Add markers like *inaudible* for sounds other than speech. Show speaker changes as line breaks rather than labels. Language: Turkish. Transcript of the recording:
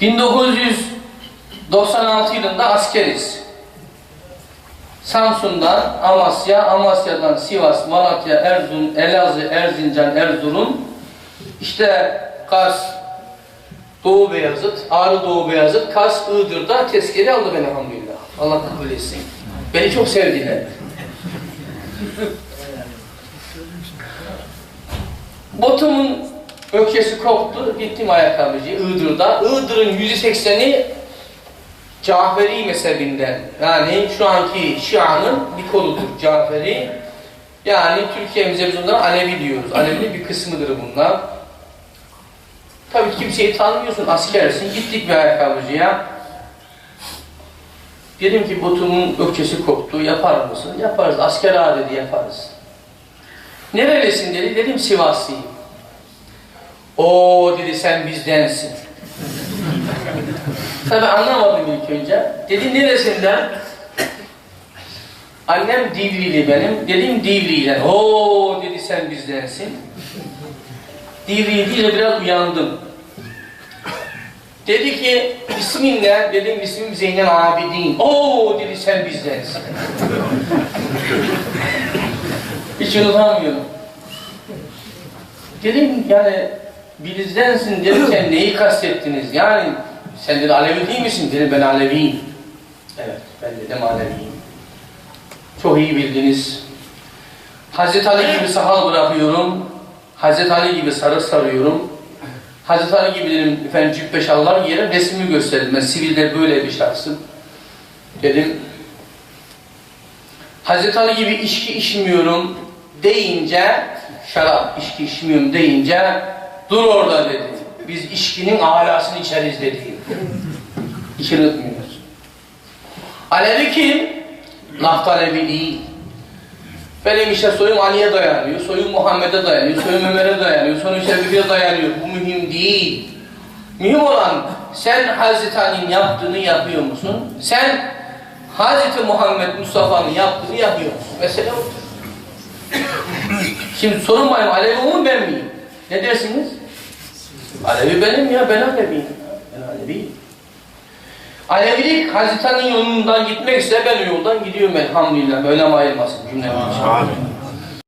1996 yılında askeriz. Samsun'dan Amasya, Amasya'dan Sivas, Malatya, Erzurum, Elazığ, Erzincan, Erzurum, işte Kars, Doğu Beyazıt, Ağrı Doğu Beyazıt, Kars, Iğdır'da tezkere aldı beni elhamdülillah. Allah kabul etsin. Beni çok sevdiler. Botumun ökçesi koptu, gittim ayakkabıcı Iğdır'da. Iğdır'ın %80'i Caferi mezhebinden. Yani şu anki Şia'nın bir koludur Caferi. Yani Türkiye'mizde biz onlara Alevi diyoruz. Alevi'nin bir kısmıdır bunlar. Tabii kimseyi tanımıyorsun, askersin. Gittik bir ayakkabıcıya. Dedim ki botumun ökçesi koptu, yapar mısın? Yaparız, asker ağa dedi, yaparız. Nerelisin dedi, dedim Sivaslıyım. O dedi sen bizdensin. *laughs* Tabi anlamadım ilk önce. Dedi neresinden? Annem Divrili benim. Dedim Divri'den. Oo dedi sen bizdensin. Divri deyince biraz uyandım. Dedi ki ismin ne? Dedim ismim Zeynel Abidin. Oo dedi sen bizdensin. *laughs* Hiç unutamıyorum. Dedim yani bizdensin derken *clears throat* neyi kastettiniz? Yani sen dedi Alevi değil misin? Dedim ben Aleviyim. Evet ben dedim Aleviyim. Çok iyi bildiniz. Hazreti Ali gibi sakal bırakıyorum. Hazreti Ali gibi sarı sarıyorum. Hazreti Ali gibi dedim efendim cübbe şallar giyerim resmimi gösterdim. Ben sivilde böyle bir şahsım. Dedim Hazreti Ali gibi içki içmiyorum deyince şarap içki içmiyorum deyince dur orada dedi. Biz içkinin alasını içeriz dedi. Hiç unutmuyoruz. Alevi kim? Naftalevi değil. Benim işte soyum Ali'ye dayanıyor, soyum Muhammed'e dayanıyor, soyum Ömer'e dayanıyor, soyum Şefi'ye dayanıyor. Bu mühim değil. Mühim olan sen Hazreti Ali'nin yaptığını yapıyor musun? Sen Hazreti Muhammed Mustafa'nın yaptığını yapıyor musun? Mesele odur. Şimdi sorun benim Alevi mu ben miyim? Ne dersiniz? Alevi benim ya ben Aleviyim. Ben Aleviyim. Alevilik Hazreti Ali'nin yolundan gitmek ise ben o yoldan gidiyorum elhamdülillah. Böyle ayırmasın cümlemiz.
Amin.